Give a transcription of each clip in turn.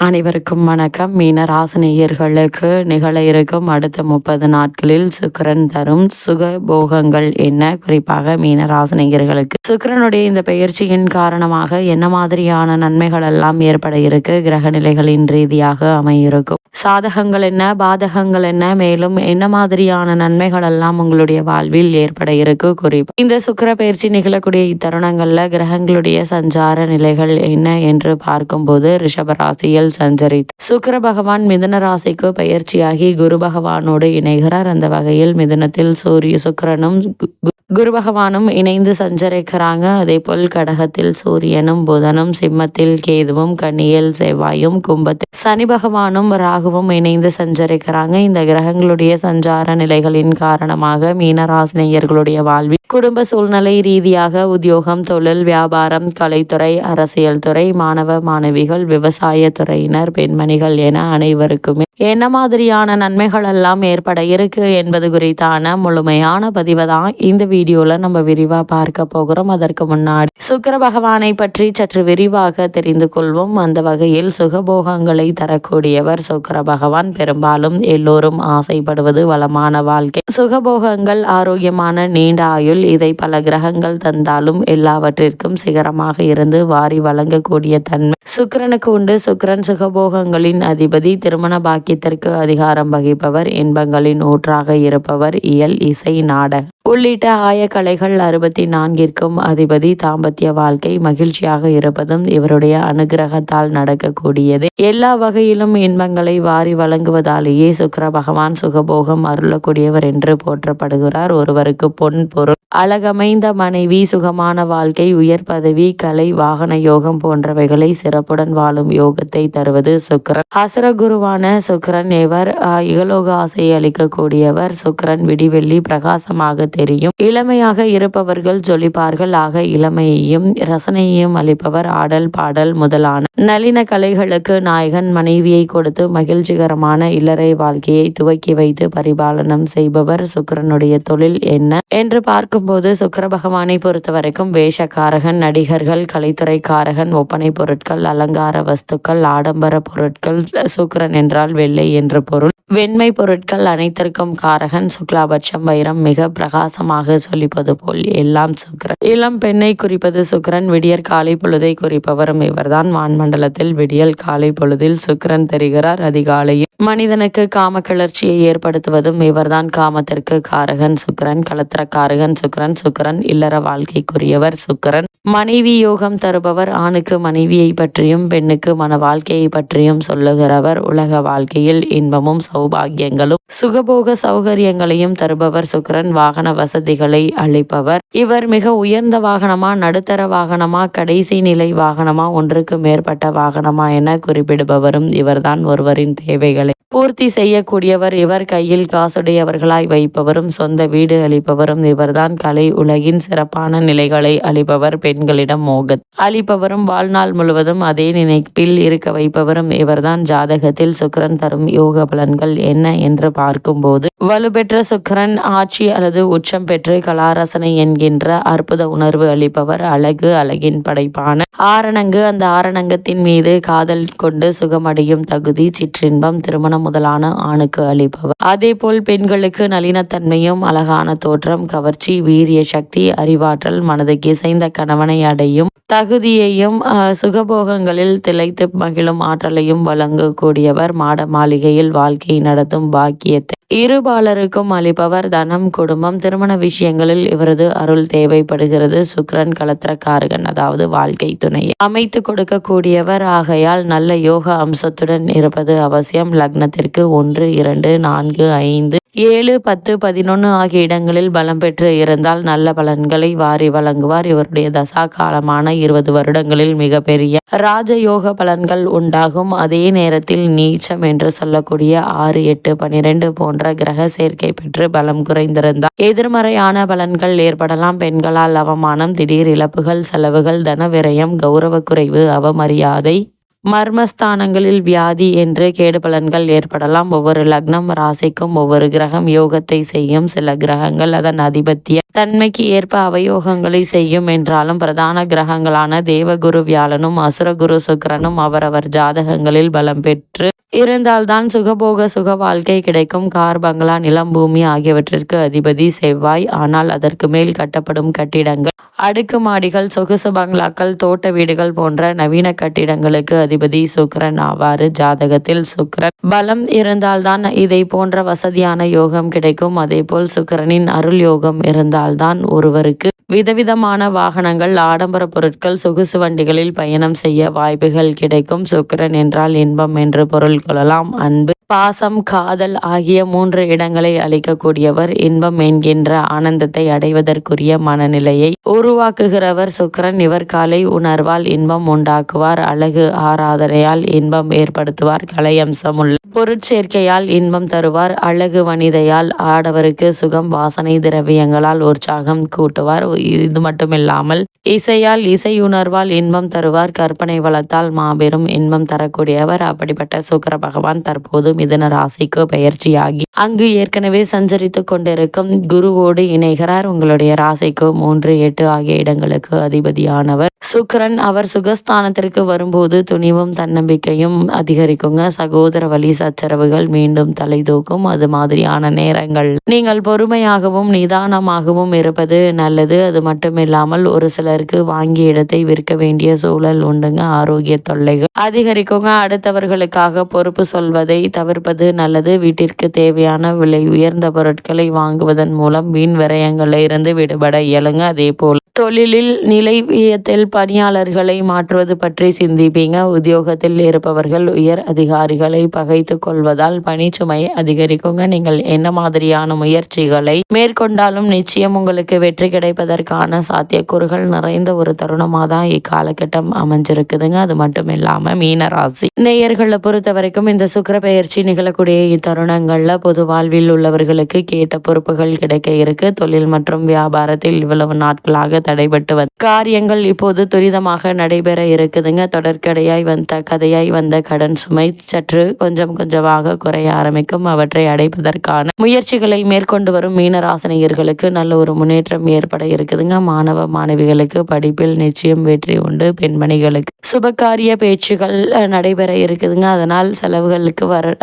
அனைவருக்கும் வணக்கம். மீன ராசினியர்களுக்கு நிகழ இருக்கும் அடுத்த முப்பது நாட்களில் சுக்கரன் தரும் சுக போகங்கள் என்ன? குறிப்பாக மீன ராசினியர்களுக்கு சுக்கரனுடைய இந்த பயிற்சியின் காரணமாக என்ன மாதிரியான நன்மைகள் எல்லாம் ஏற்பட இருக்கு? கிரக நிலைகளின் ரீதியாக அமையிருக்கும் சாதகங்கள் என்ன பாதகங்கள் என்ன மேலும் என்ன மாதிரியான நன்மைகள் எல்லாம் உங்களுடைய வாழ்வில் ஏற்பட இருக்கு? குறிப்பு. இந்த சுக்கர பயிற்சி நிகழக்கூடிய இத்தருணங்கள்ல கிரகங்களுடைய சஞ்சார நிலைகள் என்ன என்று பார்க்கும்போது ரிஷபராசியில் சஞ்சரித்து சுக்கர பகவான் மிதுன ராசிக்கு பயிற்சியாகி குரு பகவானோடு இணைகிறார். அந்த வகையில் மிதுனத்தில் சூரிய சுக்கரனும் குரு பகவானும் இணைந்து சஞ்சரிக்கிறாங்க. அதே போல் கடகத்தில் சூரியனும் புதனும் சிம்மத்தில் கேதுவும் கன்னியில் செவ்வாயும் கும்பத்தில் சனி பகவானும் ராகுவும் இணைந்து சஞ்சரிக்கிறாங்க. இந்த கிரகங்களுடைய சஞ்சார நிலைகளின் காரணமாக மீனராசினியர்களுடைய வாழ்வில் குடும்ப சூழ்நிலை ரீதியாக உத்தியோகம் தொழில் வியாபாரம் கலைத்துறை அரசியல் துறை மாணவ மாணவிகள் விவசாய துறையினர் பெண்மணிகள் என அனைவருக்குமே என்ன மாதிரியான நன்மைகள் எல்லாம் ஏற்பட இருக்கு என்பது குறித்தான முழுமையான பதிவை தான் இந்த வீடியோவில் நம்ம விரிவாக பார்க்க போகிறோம். அதற்கு முன்னாடி சுக்கர பகவானை பற்றி சற்று விரிவாக தெரிந்து கொள்வோம். அந்த வகையில் சுகபோகங்களை தரக்கூடியவர் சுக்கர பகவான். பெரும்பாலும் எல்லோரும் ஆசைப்படுவது வளமான வாழ்க்கை. சுகபோகங்கள் ஆரோக்கியமான நீண்ட ஆயுள். இதை பல கிரகங்கள் தந்தாலும் எல்லாவற்றிற்கும் சிகரமாக இருந்து வாரி வழங்கக்கூடிய தன்மை. சுக்கரனுக்கு உண்டு. சுக்கரன் சுகபோகங்களின் அதிபதி. திருமண பாக்கியத்திற்கு அதிகாரம் வகிப்பவர் இன்பங்களின் ஊற்றாக இருப்பவர் இயல் இசை நாடக. உள்ளிட்ட ஆயக்கலைகள் அறுபத்தி நான்கிற்கும் அதிபதி தாம்பத்திய வாழ்க்கை மகிழ்ச்சியாக இருப்பதும் இவருடைய அனுகிரகத்தால் நடக்கக்கூடியது. எல்லா வகையிலும் இன்பங்களை வாரி வழங்குவதாலேயே சுக்கர பகவான் சுகபோகம் அருளக்கூடியவர் என்று போற்றப்படுகிறார். ஒருவருக்கு பொன் பொருள் அழகமைந்த மனைவி சுகமான வாழ்க்கை உயர் பதவி கலை வாகன யோகம் போன்றவைகளை சிறப்புடன் வாழும் யோகத்தை தருவது சுக்கரன். அசுரகுருவான சுக்கரன் இவர் இகலோக ஆசையை அளிக்கக்கூடியவர். சுக்கரன் விடிவெள்ளி பிரகாசமாக தெரியும். இளமையாக இருப்பவர்கள் ஜொலிப்பார்கள். ஆக இளமையையும் ரசனையையும் அளிப்பவர். ஆடல் பாடல் முதலான நளின கலைகளுக்கு நாயகன். மனைவியை கொடுத்து மகிழ்ச்சிகரமான இல்லறை வாழ்க்கையை துவக்கி வைத்து பரிபாலனம் செய்பவர் சுக்கரனுடைய தொழில் என்ன? என்று பார்க்கும் பார்க்கும்போது சுக்கர பகவானை பொறுத்த வரைக்கும் வேஷக்காரகன் நடிகர்கள் கலைத்துறைக்காரகன் ஒப்பனை பொருட்கள் அலங்கார வஸ்துக்கள் ஆடம்பர பொருட்கள் சுக்கரன் என்றால் வெள்ளை என்று பொருள். வெண்மை பொருட்கள் அனைத்திற்கும் காரகன். சுக்லாபட்சம் வைரம் மிக பிரகாசமாக சொல்லிப்பது போல் எல்லாம் சுக்கரன் இளம் பெண்ணை குறிப்பது சுக்கரன் விடியற் காலை பொழுதை குறிப்பவரும் இவர்தான். வான்மண்டலத்தில் விடியல் காலை பொழுதில் சுக்கரன் தெரிகிறார் அதிகாலையில். மனிதனுக்கு காம கிளர்ச்சியை ஏற்படுத்துவதும் இவர்தான் காமத்திற்கு காரகன். சுக்கரன் காரகன். சுக்கரன் சுக்கரன் இல்லற வாழ்க்கைக்குரியவர் சுக்கரன் மனைவி யோகம் தருபவர் ஆணுக்கு மனைவியை பற்றியும் பெண்ணுக்கு மன வாழ்க்கையை பற்றியும் சொல்லுகிறவர் உலக வாழ்க்கையில் இன்பமும் சௌபாகியங்களும் சுகபோக சௌகரியங்களையும் தருபவர் சுக்கரன். வாகன வசதிகளை அளிப்பவர். இவர் மிக உயர்ந்த வாகனமா நடுத்தர வாகனமா கடைசி நிலை வாகனமா ஒன்றுக்கு மேற்பட்ட வாகனமா என குறிப்பிடுபவரும் இவர்தான் ஒருவரின் தேவைகளை பூர்த்தி செய்யக்கூடியவர். இவர் கையில் காசுடையவர்களாய் வைப்பவரும் சொந்த வீடு அளிப்பவரும் இவர்தான் கலை உலகின் சிறப்பான நிலைகளை அளிப்பவர். பெண்களிடம் மோகத் அளிப்பவரும் வாழ்நாள் முழுவதும் அதே நினைப்பில் இருக்க வைப்பவரும் இவர்தான். ஜாதகத்தில் சுக்கரன் தரும் யோக பலன்கள் என்ன என்று பார்க்கும்போது வலுப்பெற்ற சுக்கரன் ஆட்சி அல்லது உச்சம் பெற்று கலாரசனை என்கின்ற அற்புத உணர்வு அளிப்பவர். அழகு அழகின் படைப்பான ஆரணங்கு. அந்த ஆரணங்கத்தின் மீது காதல் கொண்டு சுகமடையும் தகுதி சிற்றின்பம் திருமணம் முதலான ஆணுக்கு அளிப்பவர். அதே போல் பெண்களுக்கு நளினத்தன்மையும் அழகான தோற்றம் கவர்ச்சி வீரிய சக்தி அறிவாற்றல் மனதுக்கு இசைந்த கணவனை அடையும் தகுதியையும் சுகபோகங்களில் திளைத்து மகிழும் ஆற்றலையும் வழங்கக்கூடியவர். மாட மாளிகையில் வாழ்க்கை நடத்தும் பாக்கியத்தை இருபாலருக்கும் அளிப்பவர் தனம் குடும்பம். திருமண விஷயங்களில் இவரது அருள் தேவைப்படுகிறது. சுக்ரன் கலத்திரக்காரகன் அதாவது வாழ்க்கை துணையை அமைத்து கொடுக்கக்கூடியவர் ஆகையால் நல்ல யோக அம்சத்துடன் இருப்பது அவசியம். லக்னத்திற்கு ஒன்று இரண்டு நான்கு ஐந்து ஏழு பத்து பதினொன்று ஆகிய இடங்களில் பலம் பெற்று இருந்தால் நல்ல பலன்களை வாரி வழங்குவார். இவருடைய தசா காலமான இருபது வருடங்களில் மிகப்பெரிய ராஜயோக பலன்கள் உண்டாகும். அதே நேரத்தில் நீச்சம் என்று சொல்லக்கூடிய ஆறு எட்டு பனிரெண்டு போன்ற கிரக சேர்க்கை பெற்று பலம் குறைந்திருந்தால் எதிர்மறையான பலன்கள் ஏற்படலாம். பெண்களால் அவமானம் திடீர் இழப்புகள் செலவுகள் தன விரயம் கௌரவ குறைவு அவமரியாதை மர்மஸ்தானங்களில் வியாதி என்று கேடு பலன்கள் ஏற்படலாம். ஒவ்வொரு லக்னம் ராசிக்கும் ஒவ்வொரு கிரகம் யோகத்தை செய்யும். சில கிரகங்கள் அதன் அதிபத்திய தன்மைக்கு ஏற்ப அவயோகங்களை செய்யும் என்றாலும் பிரதான கிரகங்களான தேவகுரு வியாழனும் அசுரகுரு சுக்கிரனும் அவரவர் ஜாதகங்களில் பலம் பெற்று இருந்தால்தான் சுகபோக சுக வாழ்க்கை கிடைக்கும். கார் பங்களா நிலம் பூமி ஆகியவற்றிற்கு அதிபதி செவ்வாய். ஆனால் அதற்கு மேல் கட்டப்படும் கட்டிடங்கள் அடுக்குமாடிகள் சொகுசு பங்களாக்கள் தோட்ட வீடுகள் போன்ற நவீன கட்டிடங்களுக்கு அதிபதி சுக்ரன் ஆவாறு ஜாதகத்தில் சுக்கிரன் பலம் இருந்தால்தான் இதை போன்ற வசதியான யோகம் கிடைக்கும். அதேபோல் சுக்கரனின் அருள் யோகம் இருந்தால்தான் ஒருவருக்கு விதவிதமான வாகனங்கள் ஆடம்பர பொருட்கள் சொகுசு வண்டிகளில் பயணம் செய்ய வாய்ப்புகள் கிடைக்கும். சுக்கரன் என்றால் இன்பம் என்று பொருள் கொள்ளலாம். அன்பு பாசம் காதல் ஆகிய மூன்று இடங்களை அளிக்கக்கூடியவர் இன்பம் என்கின்ற ஆனந்தத்தை அடைவதற்குரிய மனநிலையை உருவாக்குகிறவர் சுக்கிரன். இவர் காலை உணர்வால் இன்பம் உண்டாக்குவார் அழகு ஆராதனையால் இன்பம் ஏற்படுத்துவார் கலையம்சம் உள்ள பொருட்சேர்க்கையால் இன்பம் தருவார் அழகு வனிதையால் ஆடவருக்கு சுகம் வாசனை திரவியங்களால் உற்சாகம் கூட்டுவார். இது மட்டுமில்லாமல் இசையால் இசையுணர்வால் இன்பம் தருவார். கற்பனை வளத்தால் மாபெரும் இன்பம் தரக்கூடியவர். அப்படிப்பட்ட சுக்கர பகவான் தற்போது மிதன ராசிக்கு பயிற்சியாகி அங்கு ஏற்கனவே சஞ்சரித்து கொண்டிருக்கும் குருவோடு இணைகிறார். உங்களுடைய ராசிக்கு மூன்று எட்டு ஆகிய இடங்களுக்கு அதிபதியானவர். சுக்கரன் அவர் சுகஸ்தானத்திற்கு வரும்போது துணிவும் தன்னம்பிக்கையும் அதிகரிக்குங்க. சகோதர வழி சச்சரவுகள் மீண்டும் தலை தூக்கும். அது மாதிரியான நேரங்கள். நீங்கள் பொறுமையாகவும் நிதானமாகவும் இருப்பது நல்லது. அது மட்டுமில்லாமல் ஒரு சிலருக்கு வாங்கிய இடத்தை விற்க வேண்டிய சூழல் உண்டுங்க. ஆரோக்கிய தொல்லைகள் அதிகரிக்குங்க. அடுத்தவர்களுக்காக பொறுப்பு சொல்வதை தவிர்ப்பது நல்லது. வீட்டிற்கு தேவையான விலை உயர்ந்த பொருட்களை வாங்குவதன் மூலம் வீண் விரயங்களில் இருந்து விடுபட இயலுங்க. அதே போல் தொழிலில் நிலைவியத்தில் பணியாளர்களை மாற்றுவது பற்றி சிந்திப்பீங்க. உத்தியோகத்தில் இருப்பவர்கள் உயர் அதிகாரிகளை பகைத்து கொள்வதால் பணிச்சுமை அதிகரிக்குங்க. நீங்கள் என்ன மாதிரியான முயற்சிகளை மேற்கொண்டாலும் நிச்சயம் உங்களுக்கு வெற்றி கிடைப்பதற்கான சாத்தியக்கூறுகள் நிறைந்த ஒரு தருணமாக தான் இக்காலகட்டம் அமைஞ்சிருக்குதுங்க. அது மட்டும் இல்லாமல் மீன ராசி நேயர்களை பொறுத்த வரைக்கும் இந்த சுக்கர பெயர்ச்சி நிகழக்கூடிய இத்தருணங்களில் பொது வாழ்வில் உள்ளவர்களுக்கு கேட்ட பொறுப்புகள் கிடைக்க இருக்கு. தொழில் மற்றும் வியாபாரத்தில் இவ்வளவு நாட்களாக தடைபட்டு வந்த காரியங்கள் இப்போது துரிதமாக நடைபெற இருக்குதுங்க. தொடர்கடையாய் வந்த கதையாய் வந்த கடன் சுமை சற்று கொஞ்சம் கொஞ்சமாக குறைய ஆரம்பிக்கும். அவற்றை அடைப்பதற்கான முயற்சிகளை மேற்கொண்டு வரும் மீனராசனியர்களுக்கு நல்ல ஒரு முன்னேற்றம் ஏற்பட இருக்குதுங்க. மாணவ மாணவிகளுக்கு படிப்பில் நிச்சயம் வெற்றி உண்டு. பெண்மணிகளுக்கு சுபகாரிய பேச்சுகள் நடைபெற இருக்குதுங்க. அதனால் செலவுகளுக்கு வர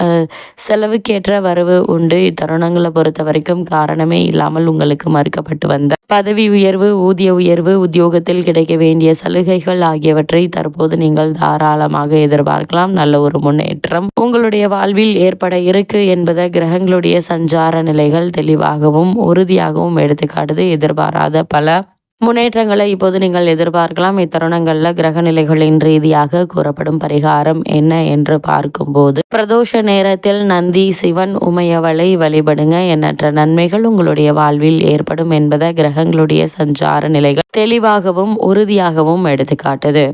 செலவுக்கேற்ற வரவு உண்டு. இத்தருணங்களை பொறுத்த வரைக்கும் காரணமே இல்லாமல் உங்களுக்கு மறுக்கப்பட்டு வந்த பதவி உயர்வு ஊதிய உயர்வு உத்தியோகத்தில் கிடைக்க வேண்டிய சலுகைகள் ஆகியவற்றை தற்போது நீங்கள் தாராளமாக எதிர்பார்க்கலாம். நல்ல ஒரு முன்னேற்றம் உங்களுடைய வாழ்வில் ஏற்பட இருக்கு என்பதை கிரகங்களுடைய சஞ்சார நிலைகள் தெளிவாகவும் உறுதியாகவும் எடுத்துக்காட்டுது. எதிர்பாராத பல முன்னேற்றங்களை இப்போது நீங்கள் எதிர்பார்க்கலாம். இத்தருணங்களில் கிரக நிலைகளின் ரீதியாக கூறப்படும் பரிகாரம் என்ன என்று பார்க்கும்போது பிரதோஷ நேரத்தில் நந்தி சிவன் உமையவளை வழிபடுங்க. எண்ணற்ற நன்மைகள் உங்களுடைய வாழ்வில் ஏற்படும் என்பதை கிரகங்களுடைய சஞ்சார நிலைகள் தெளிவாகவும் உறுதியாகவும் எடுத்துக்காட்டுது.